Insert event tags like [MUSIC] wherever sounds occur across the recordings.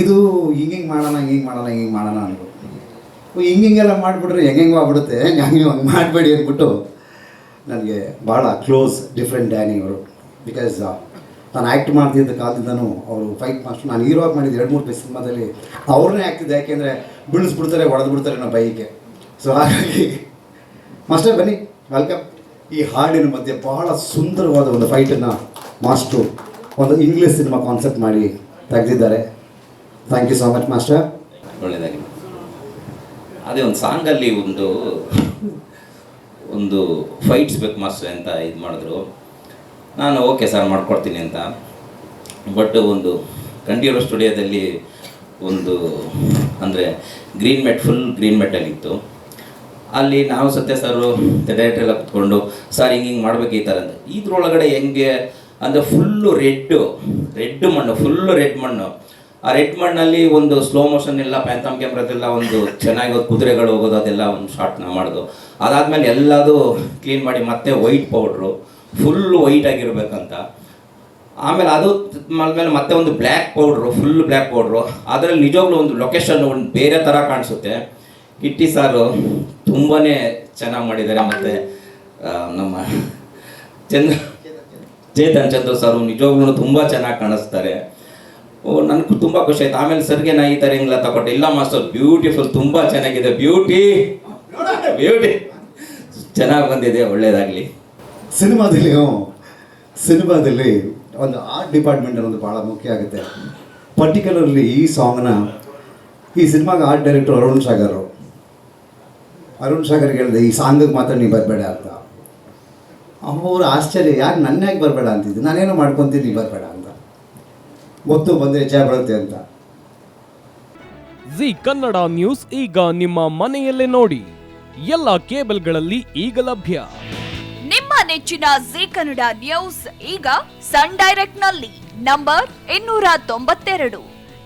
ಇದು ಹಿಂಗೆ ಮಾಡೋಣ ಹಿಂಗೆ ಮಾಡೋಣ ಹಿಂಗೆ ಮಾಡೋಣ ಅಂದರು ಹಿಂಗೆ ಹಿಂಗೆಲ್ಲ ಮಾಡಿಬಿಟ್ರೆ ಹೆಂಗೆ ಆಗ್ಬಿಡುತ್ತೆ. [LAUGHS] ನಾನು ಹಂಗೆ ಮಾಡಬೇಡಿ ಅಂದ್ಬಿಟ್ಟು ನನಗೆ ಭಾಳ ಕ್ಲೋಸ್ ಡಿಫ್ರೆಂಟ್ ಡ್ಯಾನಿ ಅವರು ಬಿಕಾಸ್ ನಾನು ಆ್ಯಕ್ಟ್ ಮಾಡ್ತಿದ್ದ ಕಾಲದಿಂದನೂ ಅವರು ಫೈಟ್ ಮಾಸ್ಟರ್, ನಾನು ಹೀರೋ ಆಗಿ ಮಾಡಿದ್ದು ಎರಡು ಮೂರು ಪೈ ಸಿನಿಮಾದಲ್ಲಿ ಅವ್ರನ್ನೇ ಆಗ್ತಿದ್ದೆ ಯಾಕೆಂದರೆ ಬಿಳಿಸ್ಬಿಡ್ತಾರೆ ಹೊಡೆದು ಬಿಡ್ತಾರೆ ನಮ್ಮ ಬೈಗೆ ಸೊ ಹಾಗಾಗಿ ಮಾಸ್ಟರ್, ಬನ್ನಿ, ವೆಲ್ಕಮ್. ಈ ಹಾಡಿನ ಮಧ್ಯೆ ಬಹಳ ಸುಂದರವಾದ ಒಂದು ಫೈಟನ್ನು ಮಾಸ್ಟ್ರು ಒಂದು ಇಂಗ್ಲೀಷ್ ಸಿನಿಮಾ ಕಾನ್ಸೆಪ್ಟ್ ಮಾಡಿ ತೆಗೆದಿದ್ದಾರೆ. Thank you so much master ಒಳ್ಳೆಯದಾಗಿ ಅದೇ ಒಂದು ಸಾಂಗಲ್ಲಿ ಒಂದು ಒಂದು ಫೈಟ್ಸ್ ಬೇಕು ಮಾಸ್ಟರ್ ಅಂತ ಇದು ಮಾಡಿದ್ರು. ನಾನು ಓಕೆ ಸರ್ ಮಾಡ್ಕೊಡ್ತೀನಿ ಅಂತ. ಬಟ್ ಒಂದು ಕಂಠೀರ ಸ್ಟುಡಿಯೋದಲ್ಲಿ ಒಂದು, ಅಂದರೆ ಗ್ರೀನ್ ಮೆಟ್ ಫುಲ್ ಗ್ರೀನ್ ಮೆಟಲ್ಲಿತ್ತು ಅಲ್ಲಿ ನಾವು ಸತ್ಯ ಸರು ಡೈರೆಕ್ಟರ್ ಎಲ್ಲ ಕುತ್ಕೊಂಡು ಸರ್ ಹಿಂಗೆ ಹಿಂಗೆ ಮಾಡ್ಬೇಕು ಈ ಥರ ಅಂತ. ಇದ್ರೊಳಗಡೆ ಹೆಂಗೆ, ಅಂದರೆ ಫುಲ್ಲು ರೆಡ್ಡು ರೆಡ್ ಮಣ್ಣು ಫುಲ್ಲು ರೆಡ್ ಮಣ್ಣು. ಆ ರೆಡ್ ಮಣ್ಣಲ್ಲಿ ಒಂದು ಸ್ಲೋ ಮೋಷನ್ ಎಲ್ಲ ಪ್ಯಾಂಥಮ್ ಕ್ಯಾಮ್ರದೆಲ್ಲ ಒಂದು ಚೆನ್ನಾಗಿ ಕುದುರೆಗಳು ಹೋಗೋದು, ಅದೆಲ್ಲ ಒಂದು ಶಾರ್ಟ್ನ ನಾವು ಮಾಡೋದು. ಅದಾದಮೇಲೆ ಎಲ್ಲದು ಕ್ಲೀನ್ ಮಾಡಿ ಮತ್ತೆ ವೈಟ್ ಪೌಡ್ರು ಫುಲ್ ವೈಟ್ ಆಗಿರ್ಬೇಕಂತ. ಆಮೇಲೆ ಅದು ಆದ್ಮೇಲೆ ಮತ್ತೆ ಒಂದು black powder full black powder ಅದರಲ್ಲಿ ನಿಜವಾಗ್ಲೂ ಒಂದು ಲೊಕೇಶನ್ ಒಂದು ಬೇರೆ ಥರ ಕಾಣಿಸುತ್ತೆ. ಕಿಟ್ಟಿ ಸಾರು ತುಂಬಾ ಚೆನ್ನಾಗಿ ಮಾಡಿದ್ದಾರೆ ಮತ್ತು ನಮ್ಮ ಚಂದ್ರ ಚೇತನ್ ಚಂದ್ರ ಸಾರು ನಿಜವಾಗ್ಲೂ ತುಂಬ ಚೆನ್ನಾಗಿ ಕಾಣಿಸ್ತಾರೆ. ಓ, ನನಗೂ ತುಂಬ ಖುಷಿ ಆಯ್ತು. ಆಮೇಲೆ ಸರ್ಗೆ ನಾ ಈ ಥರ ಹಿಂಗೆಲ್ಲ ತಗೊಂಡೆ. ಇಲ್ಲ ಮಾಸ್ಟರ್ ಬ್ಯೂಟಿಫುಲ್ ತುಂಬ ಚೆನ್ನಾಗಿದೆ. ಬ್ಯೂಟಿ ಬ್ಯೂಟಿ ಚೆನ್ನಾಗಿ ಬಂದಿದೆ, ಒಳ್ಳೇದಾಗಲಿ. ಸಿನಿಮಾದಲ್ಲಿ ಸಿನಿಮಾದಲ್ಲಿ ಒಂದು ಆರ್ಟ್ ಡಿಪಾರ್ಟ್ಮೆಂಟ್ ಅನ್ನೋದು ಭಾಳ ಮುಖ್ಯ ಆಗುತ್ತೆ. ಪರ್ಟಿಕ್ಯುಲರ್ಲಿ ಈ ಸಾಂಗ್ನ ಈ ಸಿನಿಮಾಗೆ ಆರ್ಟ್ ಡೈರೆಕ್ಟರ್ ಅರುಣ್ ಸಾಗರ್ ಅರುಣ್ ಸಾಗರ್ ಹೇಳಿದೆ, ಈ ಸಾಂಗಿಗೆ ಮಾತ್ರ ನೀವು ಬರಬೇಡ ಅಂತ. ಅವರು ಆಶ್ಚರ್ಯ, ಯಾಕೆ ನನ್ನ ಯಾಕೆ ಬರಬೇಡ ಅಂತಿದ್ದು? ನಾನೇನು ಮಾಡ್ಕೊತೀನಿ ನೀವು ಬರಬೇಡ ಅಂತ. ಗೊತ್ತು ಬಂದರೆ ಹೆಚ್ಚಾಗಿ ಬರುತ್ತೆ ಅಂತ. ಜಿ ಕನ್ನಡ ನ್ಯೂಸ್ ಈಗ ನಿಮ್ಮ ಮನೆಯಲ್ಲೇ ನೋಡಿ. ಎಲ್ಲ ಕೇಬಲ್ಗಳಲ್ಲಿ ಈಗ ಲಭ್ಯ. ನಿಮ್ಮ ನೆಚ್ಚಿನ ಜಿ ಕನ್ನಡ ನ್ಯೂಸ್ ಈಗ ಸನ್ ಡೈರೆಕ್ಟ್ನಲ್ಲಿ ನಂಬರ್ ಇನ್ನೂರ ತೊಂಬತ್ತೆರಡು.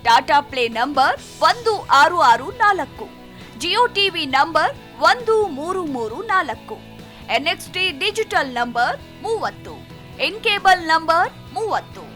ಟಾಟಾ ಪ್ಲೇ ನಂಬರ್ ಒಂದು ಆರು ಆರು ನಾಲ್ಕು. ಜಿಯೋ ಟಿವಿ ನಂಬರ್ ಒಂದು ಮೂರು ಮೂರು ನಾಲ್ಕು. ಎನ್ಎಕ್ಸ್ಟಿ ಡಿಜಿಟಲ್ ನಂಬರ್ ಮೂವತ್ತು. ಇನ್ ಕೇಬಲ್ ನಂಬರ್ ಮೂವತ್ತು.